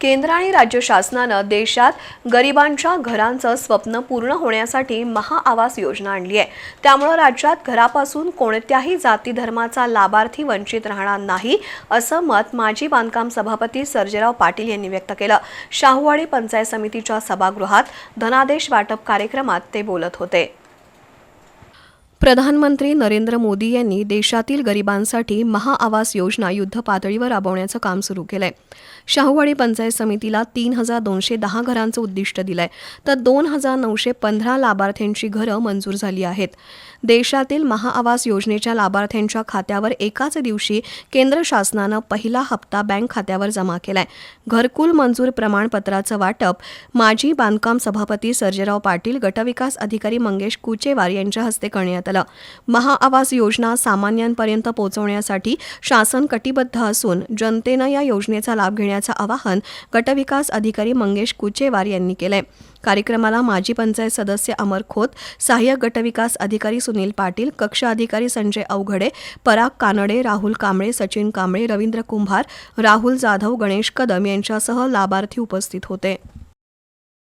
केंद्र आणि राज्य शासनानं देशात गरिबांच्या घरांचं स्वप्न पूर्ण होण्यासाठी महाआवास योजना आणली आहे. त्यामुळं राज्यात घरापासून कोणत्याही जाती धर्माचा लाभार्थी वंचित राहणार नाही असं मत माजी बांधकाम सभापती सर्जेराव पाटील यांनी व्यक्त केलं. शाहूवाडी पंचायत समितीच्या सभागृहात धनादेश वाटप कार्यक्रमात ते बोलत होते. प्रधानमंत्री नरेंद्र मोदी यांनी देशातील गरिबांसाठी महाआवास योजना युद्ध पातळीवर राबवण्याचं काम सुरू केलंय. शाहूवाडी पंचायत समितीला तीन हजार दोनशे दहा घरांचं उद्दिष्ट दिलंय. तर दोन हजार नऊशे पंधरा लाभार्थ्यांची घरं मंजूर झाली आहेत. देशातील महाआवास योजनेच्या लाभार्थ्यांच्या खात्यावर एकाच दिवशी केंद्र शासनानं पहिला हप्ता बँक खात्यावर जमा केलाय. घरकुल मंजूर प्रमाणपत्राचं वाटप माजी बांधकाम सभापती सर्जेराव पाटील गटविकास अधिकारी मंगेश कुचेवार यांच्या हस्ते करण्यात आलं. महाआवास योजना सामान्यांपर्यंत पोहोचवण्यासाठी शासन कटिबद्ध असून जनतेनं या योजनेचा लाभ घेण्याचं आवाहन गटविकास अधिकारी मंगेश कुचेवार यांनी केलंय. कार्यक्रमाला माजी पंचायत सदस्य अमर खोत सहाय्यक गटविकास अधिकारी सुनील पाटील कक्ष अधिकारी संजय अवघडे पराग कानडे राहुल कांबळे सचिन कांबळे रवींद्र कुंभार राहुल जाधव गणेश कदम यांच्यासह लाभार्थी उपस्थित होते.